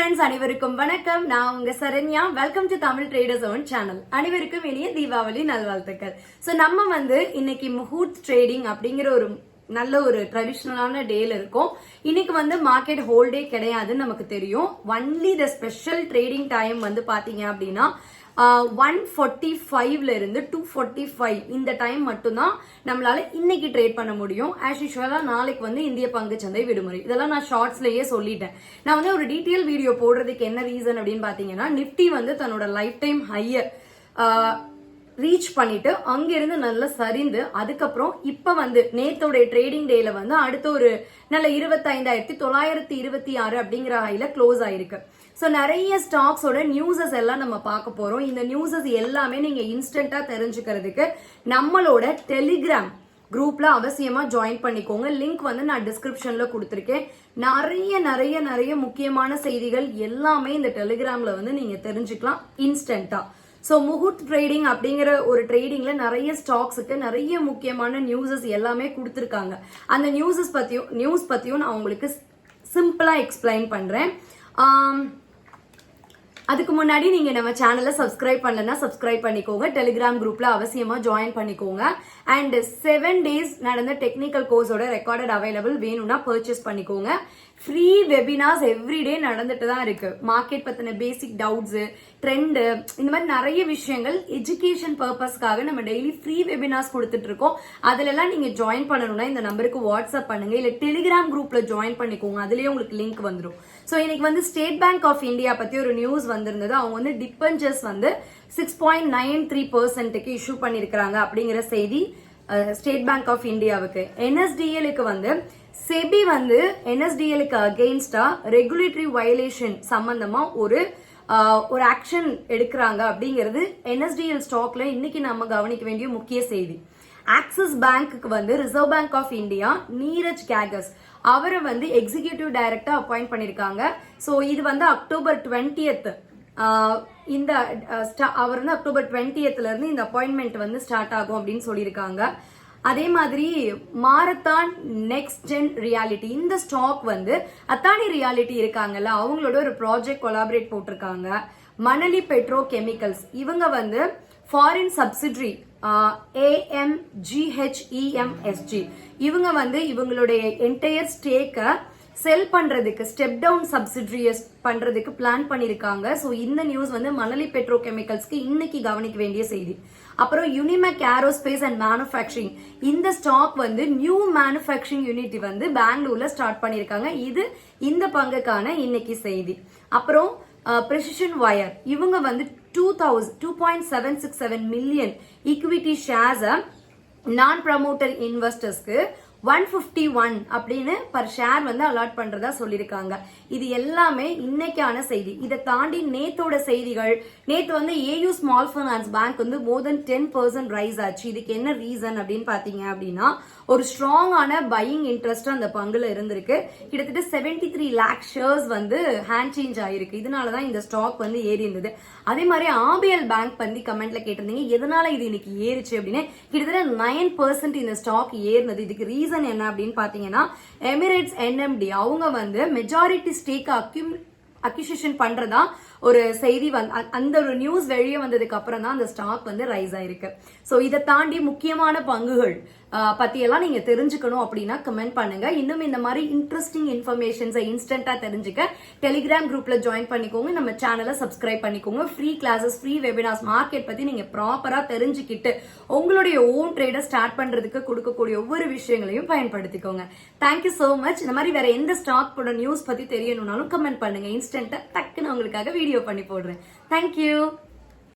Friends அனைவருக்கும் வணக்கம். நான் உங்க Saranya. Welcome to Tamil traders own channel அனைவருக்கும் இனிய தீபாவளி நல்வாழ்த்துக்கள். ஸோ நம்ம வந்து இன்னைக்கு முகூர்த் ட்ரேடிங் அப்படிங்கிற ஒரு நல்ல ஒரு ட்ரெடிஷ்னலான டேல இருக்கும். இன்னைக்கு வந்து மார்க்கெட் ஹோல்டே கிடையாதுன்னு நமக்கு தெரியும். Only the special trading time வந்து பாத்தீங்க அப்படின்னா ஒன் ஃபார்ட்டி ஃபைவ்ல இருந்து டூ ஃபார்ட்டி ஃபைவ் இந்த டைம் மட்டும்தான் நம்மளால இன்னைக்கு ட்ரேட் பண்ண முடியும். ஆஸ் யூஸ்வலாக நாளைக்கு வந்து இந்திய பங்கு சந்தை விடுமுறை. இதெல்லாம் நான் ஷார்ட்ஸ்லயே சொல்லிட்டேன். நான் வந்து ஒரு டீட்டெயில் வீடியோ போடுறதுக்கு என்ன ரீசன் அப்படின்னு பாத்தீங்கன்னா நிப்டி வந்து தன்னோட லைஃப் டைம் ஹையர் ரீச் பண்ணிட்டு அங்கிருந்து நல்லா சரிந்து அதுக்கப்புறம் இப்ப வந்து நேத்தோடைய ட்ரேடிங் டேல வந்து அடுத்த ஒரு நல்ல இருபத்தைந்தாயிரத்தி தொள்ளாயிரத்தி இருபத்தி ஆறு அப்படிங்கிற ஹைல க்ளோஸ் ஆயிருக்கு. ஸோ நிறைய ஸ்டாக்ஸோட நியூஸஸ் எல்லாம் நம்ம பார்க்க போறோம். இந்த நியூஸஸ் எல்லாமே நீங்க இன்ஸ்டன்டா தெரிஞ்சுக்கிறதுக்கு நம்மளோட டெலிகிராம் குரூப்ல அவசியமா ஜாயின் பண்ணிக்கோங்க. லிங்க் வந்து நான் டிஸ்கிரிப்ஷன்ல கொடுத்துருக்கேன். நிறைய நிறைய நிறைய முக்கியமான செய்திகள் எல்லாமே இந்த டெலிகிராம்ல வந்து நீங்க தெரிஞ்சுக்கலாம் இன்ஸ்டன்டா ஸோ முகூர்த் ட்ரேடிங் அப்படிங்கிற ஒரு ட்ரேடிங்ல நிறைய ஸ்டாக்ஸுக்கு நிறைய முக்கியமான நியூஸஸ் எல்லாமே கொடுத்துருக்காங்க. அந்த நியூஸஸ் பத்தியும் நியூஸ் பத்தியும் நான் உங்களுக்கு சிம்பிளா எக்ஸ்பிளைன் பண்றேன். அதுக்கு முன்னாடி நீங்க நம்ம சேனலை சப்ஸ்கிரைப் பண்ணலன்னா சப்ஸ்கிரைப் பண்ணிக்கோங்க. டெலிகிராம் குரூப்ல அவசியமா ஜாயின் பண்ணிக்கோங்க. அண்ட் செவன் டேஸ் நடந்த டெக்னிக்கல் கோர்ஸோட ரெக்கார்டட் அவைலபிள் வேணும்னா பர்ச்சேஸ் பண்ணிக்கோங்க. ஃப்ரீ வெபினார்ஸ் எவ்ரிடே நடந்துட்டு தான் இருக்கு. மார்க்கெட் பத்தின பேசிக் டவுட்ஸ் ட்ரெண்டு இந்த மாதிரி நிறைய விஷயங்கள் எஜுகேஷன் பர்பஸ்க்காக நம்ம டெய்லி ஃப்ரீ வெபினார்ஸ் கொடுத்துட்டு இருக்கோம். அதுல எல்லாம் நீங்க ஜாயின் பண்ணணும்னா இந்த நம்பருக்கு வாட்ஸ்அப் பண்ணுங்க. இல்ல டெலிகிராம் குரூப்ல ஜாயின் பண்ணிக்கோங்க. அதுலயே உங்களுக்கு லிங்க் வந்துடும் ஸோ இன்னைக்கு வந்து ஸ்டேட் பேங்க் ஆஃப் இந்தியா பத்தி ஒரு நியூஸ் வந்திருந்தது. அவங்க வந்து டிபெஞ்சர்ஸ் வந்து சிக்ஸ் பாயிண்ட் நைன் த்ரீ பர்சன்ட்டுக்கு இஷ்யூ பண்ணியிருக்கிறாங்க அப்படிங்கிற செய்தி ஸ்டேட் பேங்க் ஆஃப் இந்தியாவுக்கு என்எஸ்டிஎலுக்கு வந்து செபி வந்து என்எஸ்டிஎலுக்கு அகெயின்ஸ்டா ரெகுலேட்டரி வயலேஷன் சம்பந்தமா ஒரு ஒரு ஆக்ஷன் எடுக்கிறாங்க அப்படிங்கிறது என்எஸ்டிஎல் ஸ்டாக்ல இன்னைக்கு நம்ம கவனிக்க வேண்டிய முக்கிய செய்தி. ஆக்சிஸ் பேங்க்குக்கு வந்து Reserve Bank of India Neeraj கேகஸ் அவரை வந்து எக்ஸிகியூட்டிவ் டைரக்டா அப்பாயிண்ட் பண்ணிருக்காங்க. ஸோ இது வந்து அக்டோபர் டுவெண்ட்டியத் இந்த அவர் வந்து அக்டோபர் டுவெண்ட்டியத்ல இருந்து இந்த அப்பாயின்மெண்ட் வந்து ஸ்டார்ட் ஆகும் அப்படின்னு சொல்லியிருக்காங்க. அதே மாதிரி மாரத்தான் நெக்ஸ்ட் ஜென் ரியாலிட்டி இந்த ஸ்டாக் வந்து அத்தானி ரியாலிட்டி இருக்காங்கல்ல அவங்களோட ஒரு ப்ராஜெக்ட் கொலாபரேட் போட்டிருக்காங்க. மணலி பெட்ரோ கெமிக்கல்ஸ் இவங்க வந்து ஃபாரின் சப்சிடரி ஏஎம்ஜிஹெச்இஎம்எஸ்ஜி இவங்க வந்து இவங்களுடைய என்டையர் ஸ்டேக்கை செல் பண்றதுக்கு ஸ்டெப் டவுன் சப்சிட்ரியஸ் பண்றதுக்கு பிளான் பண்ணிருக்காங்க. ஸோ இந்த நியூஸ் வந்து மணலி பெட்ரோ கெமிக்கல்ஸ்க்கு இன்னைக்கு கவனிக்க வேண்டிய செய்தி. அப்புறம் யூனிமெக் ஏரோஸ்பேஸ் அண்ட் மேனுஃபேக்சரிங் இந்த ஸ்டாக் வந்து நியூ மேனுஃபேக்சரிங் யூனிட் வந்து பெங்களூர்ல ஸ்டார்ட் பண்ணிருக்காங்க. இது இந்த பங்குக்கான இன்னைக்கு செய்தி. அப்புறம் ப்ரெசிஷன் வயர் இவங்க வந்து two thousand two point seven six seven million equity ஷேர்ஸை நான் ப்ரமோட்டர் இன்வெஸ்டர்ஸ்க்கு ஒன் ஃபிஃப்டி ஒன் அப்படின்னு பர் ஷேர் வந்து அலாட் பண்றதா சொல்லியிருக்காங்க இது எல்லாமே இன்னைக்கான செய்தி. இதை தாண்டி நேத்தோட செய்திகள் நேத்து வந்து ஏயு ஸ்மால் ஃபைனான்ஸ் பேங்க் வந்து more than ten percent rise ஆச்சு. இதுக்கு என்ன ரீசன் அப்படின்னு பாத்தீங்க அப்படின்னா ஒரு ஸ்ட்ராங்கான பையிங் இன்ட்ரெஸ்ட் அந்த பங்குல இருந்திருக்கு. கிட்டத்தட்ட செவன்டி த்ரீ லேக் ஷேர்ஸ் வந்து ஹேண்ட் சேஞ்ச் ஆயிருக்கு. இதனாலதான் இந்த ஸ்டாக் வந்து ஏறி இருந்தது. அதே மாதிரி ஆபிஎல் பேங்க் பண்ணி கமெண்ட்ல கேட்டிருந்தீங்க எதனால இது இன்னைக்கு ஏறிச்சு அப்படின்னு? கிட்டத்தட்ட நைன் பர்சன்ட் இந்த ஸ்டாக் ஏறினது. இதுக்கு ரீசன் என்ன அப்படின்னு பாத்தீங்கன்னா எமிரேட்ஸ் என்எம்டி அவங்க வந்து மெஜாரிட்டி ஸ்டேக் அக்யூம் அக்யூசியேஷன் பண்றதா ஒரு செய்தி வந்து அந்த ஒரு நியூஸ் வெளியே வந்ததுக்கு அப்புறம் தான் அந்த ஸ்டாக் வந்து ரைஸ் ஆயிருக்கு. ஸோ இதை தாண்டி முக்கியமான பங்குகள் பற்றியெல்லாம் நீங்கள் தெரிஞ்சுக்கணும் அப்படின்னா கமெண்ட் பண்ணுங்க. இன்னும் இந்த மாதிரி இன்ட்ரெஸ்டிங் இன்ஃபர்மேஷன்ஸை இன்ஸ்டண்ட்டாக தெரிஞ்சுக்க டெலிகிராம் குரூப்பில் ஜாயின் பண்ணிக்கோங்க. நம்ம சேனலை சப்ஸ்கிரைப் பண்ணிக்கோங்க. Free classes free webinars market பற்றி நீங்கள் ப்ராப்பராக தெரிஞ்சுக்கிட்டு உங்களுடைய ஓன் ட்ரேடை ஸ்டார்ட் பண்ணுறதுக்கு கொடுக்கக்கூடிய ஒவ்வொரு விஷயங்களையும் பயன்படுத்திக்கோங்க. தேங்க்யூ ஸோ மச் இந்த மாதிரி வேற எந்த ஸ்டாக் போட நியூஸ் பற்றி தெரியணும்னாலும் கமெண்ட் பண்ணுங்க. இன்ஸ்டண்ட்டாக டக்குன்னு உங்களுக்காக வீடியோ பண்ணி போடுறேன். தேங்க்யூ